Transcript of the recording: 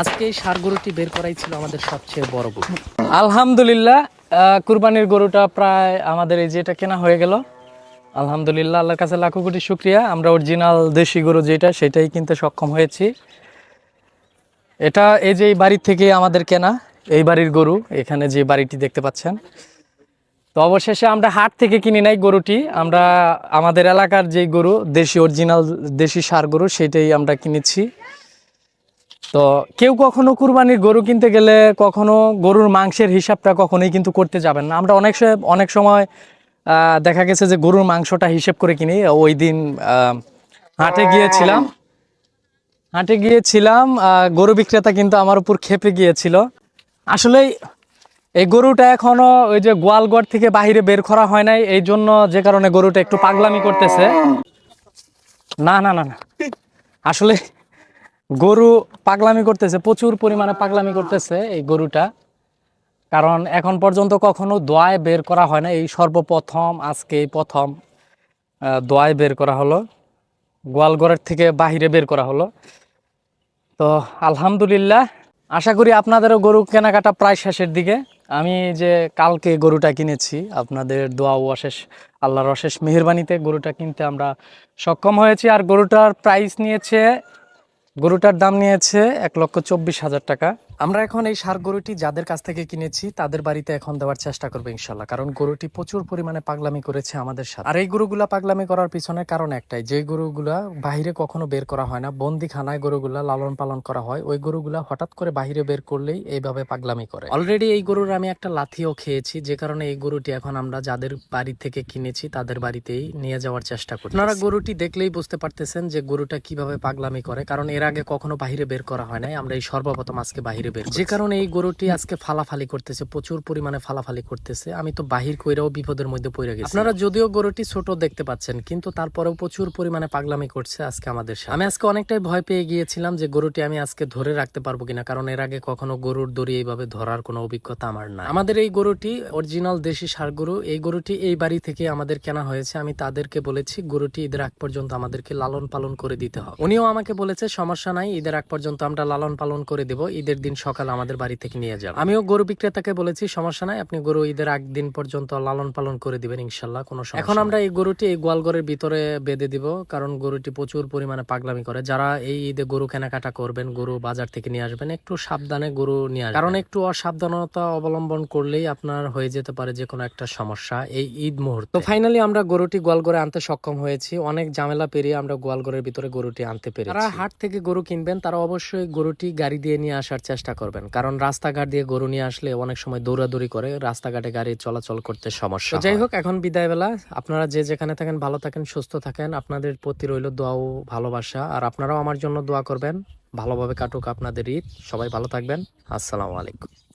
আজকে এই সার গরুটি বের করাই ছিল আমাদের সবচেয়ে বড় গরু। আলহামদুলিল্লাহ কুরবানির গরুটা প্রায় আমাদের এই যেটা কেনা হয়ে গেল। আলহামদুলিল্লাহ, আল্লাহর কাছে লাখো কোটি শুক্রিয়া। আমরা অরিজিনাল দেশি গরু যেটা, সেটাই কিনতে সক্ষম হয়েছি। এটা এই যে এই বাড়ির থেকে আমাদের কেনা, এই বাড়ির গরু, এখানে যে বাড়িটি দেখতে পাচ্ছেন। তো অবশেষে আমরা হাট থেকে কিনি নাই গরুটি। আমরা, আমাদের এলাকার যে গরু, দেশি অরিজিনাল দেশি সার গরু, সেটাই আমরা কিনেছি। তো কেউ কখনো কুরবানির গরু কিনতে গেলে কখনো গরুর মাংসের হিসাবটা কখনোই কিন্তু করতে যাবেন না। আমরা অনেক সময় অনেক সময় দেখা গেছে যে গরুর মাংসটা হিসেব করে কিনি। ওই দিন হাটে গিয়েছিলাম। হাটে গিয়েছিলাম গরু বিক্রেতা কিন্তু আমার উপর খেপে গিয়েছিল। আসলে এই গরুটা এখনও ওই যে গোয়ালঘর থেকে বাইরে বের করা হয় নাই, এই জন্য যে কারণে গরুটা একটু পাগলামি করতেছে। না না না না। আসলে গরু পাগলামি করতেছে, প্রচুর পরিমাণে পাগলামি করতেছে এই গরুটা। কারণ এখন পর্যন্ত কখনো দোয়ায় বের করা হয় না, এই সর্বপ্রথম আজকে এই প্রথম দোয়ায় বের করা হলো, গোয়ালঘরের থেকে বাহিরে বের করা হলো। তো আলহামদুলিল্লাহ, আশা করি আপনাদেরও গরু কেনাকাটা প্রায় শেষের দিকে। আমি যে কালকে গরুটা কিনেছি, আপনাদের দোয়া ও অশেষ, আল্লাহর অশেষ মেহরবানিতে গরুটা কিনতে আমরা সক্ষম হয়েছি। আর গরুটার প্রাইস নিয়েছে গরুটার দাম নিয়েছে এক লক্ষ চব্বিশ হাজার টাকা। আমরা এখন এই সার গরুটি যাদের কাছ থেকে কিনেছি, তাদের বাড়িতে এখন দেওয়ার চেষ্টা করব ইনশাল্লাহ, কারণ গরুটি প্রচুর পরিমাণে পাগলামি করেছে আমাদের সাথে আর এই গরুগুলা পাগলামি করার পিছনে কারণ একটাই, যে গরুগুলা বাহিরে কখনো বের করা হয় না, বন্দিখানায় গরুগুলা লালন পালন করা হয়, ওই গরুগুলা হঠাৎ করে বাহিরে বের করলেই এইভাবে পাগলামি করে। অলরেডি এই গরুর আমি একটা লাথিও খেয়েছি, যে কারণে এই গরুটি এখন আমরা যাদের বাড়ি থেকে কিনেছি, তাদের বাড়িতেই নিয়ে যাওয়ার চেষ্টা করি আপনারা গরুটি দেখলেই বুঝতে পারতেছেন যে গরুটা কীভাবে পাগলামি করে, কারণ এর আগে কখনো বাহিরে বের করা হয় নাই, আমরা এই সর্বপ্রথম আজকে বাহিরে বের যে কারণে এই গরুটি আজকে ফালাফালি করতেছে প্রচুর পরিমাণে ফালাফালি করতেছে। আমি তো বাহির কইরাও বিপদের মধ্যে পড়ে গেছি। আপনারা যদিও গরুটি ছোট দেখতে পাচ্ছেন কিন্তু তারপরেও প্রচুর পরিমাণে পাগলামি করছে আজকে আমাদের সাথে আমি আজকে অনেকটাই ভয় পেয়ে গিয়েছিলাম যে গরুটি আমি আজকে ধরে রাখতে পারব কিনা কারণ এর আগে কখনো গরুর দড়ি এইভাবে ধরার কোনো অভিজ্ঞতা আমার না আমাদের এই গরুটি অরিজিনাল দেশি সার গরু এই গরুটি এই বাড়ি থেকে আমাদের কেনা হয়েছে। আমি তাদেরকে বলেছি গরুটি ঈদের আগ পর্যন্ত আমাদেরকে লালন পালন করে দিতে হবে। উনিও আমাকে বলেছে সমস্যা নাই ঈদের আগ পর্যন্ত আমরা লালন পালন করে দেব ঈদের দিন সকালে আমাদের বাড়ি থেকে নিয়ে যাব। আমিও গরু বিক্রেতাকে বলেছি সমস্যা নাই আপনি গরু ঈদের আগ দিন পর্যন্ত লালন পালন করে দিবেন ইনশাল্লাহ কোনো এখন আমরা এই গরুটি এই গোয়ালঘরের ভিতরে বেঁধে দিব কারণ গরুটি প্রচুর পরিমাণে পাগলামি করে। যারা এই ঈদে গরু কেনাকাটা করবেন গরু বাজার থেকে নিয়ে আসবেন একটু সাবধানে গরু নিয়ে আসবেন। কারণ একটু অসাবধানতা অবলম্বন করলেই আপনার হয়ে যেতে পারে যে কোনো একটা সমস্যা এই ঈদ মুহূর্ত। তো ফাইনালি আমরা গরুটি গোয়ালঘরে আনতে সক্ষম হয়েছি। অনেক ঝামেলা পেরিয়ে আমরা গোয়ালঘরের ভিতরে গরুটি আনতে পেরেছি। যারা হাট থেকে গরু কিনবেন তারা অবশ্যই গরুটি গাড়ি দিয়ে নিয়ে আসার চেষ্টা করবেন। কারণ রাস্তাঘাট দিয়ে গরু নিয়ে আসলে অনেক সময় দৌড়াদৌড়ি করে রাস্তাঘাটে গাড়ি চলাচল করতে সমস্যা যাই হোক এখন বিদায় বেলা। আপনারা যে যেখানে থাকেন ভালো থাকেন সুস্থ থাকেন আপনাদের প্রতি রইল দোয়াও ও ভালোবাসা। আর আপনারাও আমার জন্য দোয়া করবেন। ভালোভাবে কাটুক আপনাদের ঈদ সবাই ভালো থাকবেন। আসসালামু আলাইকুম।